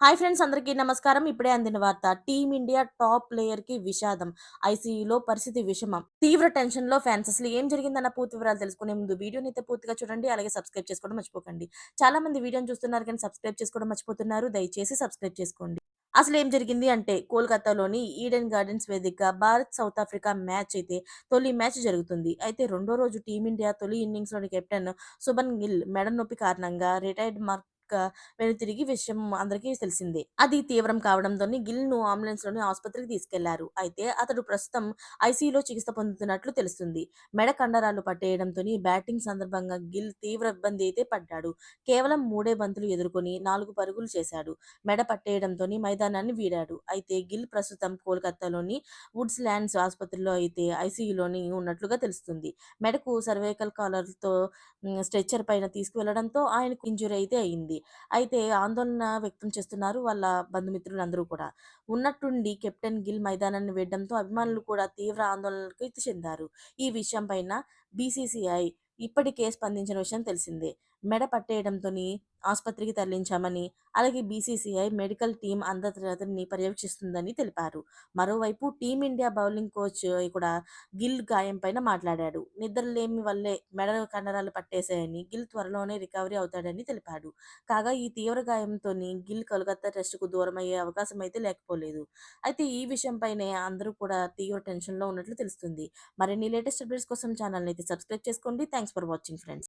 Hi friends అందరికీ నమస్కారం. ఇప్పుడే అందిన వార్త టీమిండియా టాప్ ప్లేయర్కి విషాదం ఐసీయూలో పరిస్థితి విషమం. తీవ్ర టెన్షన్లో ఫ్యాన్స్ అసలు ఏం జరిగిందన్న పూర్తి వివరాలు తెలుసుకునే ముందు వీడియోని అయితే పూర్తిగా చూడండి అలాగే సబ్స్క్రైబ్ చేసుకోవడం మర్చిపోకండి. చాలా మంది వీడియోని చూస్తున్నారు కానీ సబ్స్క్రైబ్ చేసుకోవడం మర్చిపోతున్నారు దయచేసి సబ్స్క్రైబ్ చేసుకోండి. అసలు ఏం జరిగింది అంటే కోల్కతాలోని ఈడెన్ గార్డెన్స్ వేదిక భారత్ సౌత్ ఆఫ్రికా మ్యాచ్ అయితే తొలి మ్యాచ్ జరుగుతుంది. అయితే రెండో రోజు టీమిండియా తొలి ఇన్నింగ్స్లోని కెప్టెన్ సుబన్ గిల్ మెడ నొప్పి కారణంగా రిటైర్డ్ మార్క్ వెనుతిరిగి విషయం అందరికీ తెలిసిందే. అది తీవ్రం కావడంతోనే గిల్ను అంబులెన్స్లోని ఆసుపత్రికి తీసుకెళ్ళారు. అయితే అతడు ప్రస్తుతం ఐసీయూలో చికిత్స పొందుతున్నట్లు తెలుస్తుంది. మెడ కండరాలు పట్టేయడంతో బ్యాటింగ్ సందర్భంగా గిల్ తీవ్ర ఇబ్బంది అయితే పడ్డాడు. కేవలం మూడే బంతులు ఎదుర్కొని నాలుగు పరుగులు చేశాడు. మెడ పట్టేయడంతో మైదానాన్ని వీడాడు. అయితే గిల్ ప్రస్తుతం కోల్కతాలోని వుడ్స్ ల్యాండ్స్ ఆసుపత్రిలో అయితే ఐసీయూలోని ఉన్నట్లుగా తెలుస్తుంది. మెడకు సర్వైకల్ కాలర్తో స్ట్రెచ్చర్ పైన తీసుకువెళ్ళడంతో ఆయనకు ఇంజురీ అయితే అయింది. అయితే ఆందోళన వ్యక్తం చేస్తున్నారు వాళ్ళ బంధుమిత్రులు అందరూ కూడా. ఉన్నట్టుండి కెప్టెన్ గిల్ మైదానాన్ని వేయడంతో అభిమానులు కూడా తీవ్ర ఆందోళనకు చెందారు. ఈ విషయం పైన బీసీసీఐ ఇప్పటికే స్పందించిన విషయం తెలిసిందే. మెడ పట్టేయడంతో ఆసుపత్రికి తరలించామని అలాగే బీసీసీఐ మెడికల్ టీం అందరిని పర్యవేక్షిస్తుందని తెలిపారు. మరోవైపు టీమిండియా బౌలింగ్ కోచ్ కూడా గిల్ గాయం పైన మాట్లాడాడు. నిద్రలేమి వల్లే మెడ కండరాలు పట్టేశాయని గిల్ త్వరలోనే రికవరీ అవుతాడని తెలిపాడు. కాగా ఈ తీవ్ర గాయంతో గిల్ కలకత్తా టెస్టుకు కు దూరమయ్యే అవకాశం అయితే లేకపోలేదు. అయితే ఈ విషయంపైనే అందరూ కూడా తీవ్ర టెన్షన్లో ఉన్నట్లు తెలుస్తుంది. మరిన్ని లేటెస్ట్ అప్డేట్స్ కోసం ఛానల్ అయితే సబ్స్క్రైబ్ చేసుకోండి. Thanks for watching friends.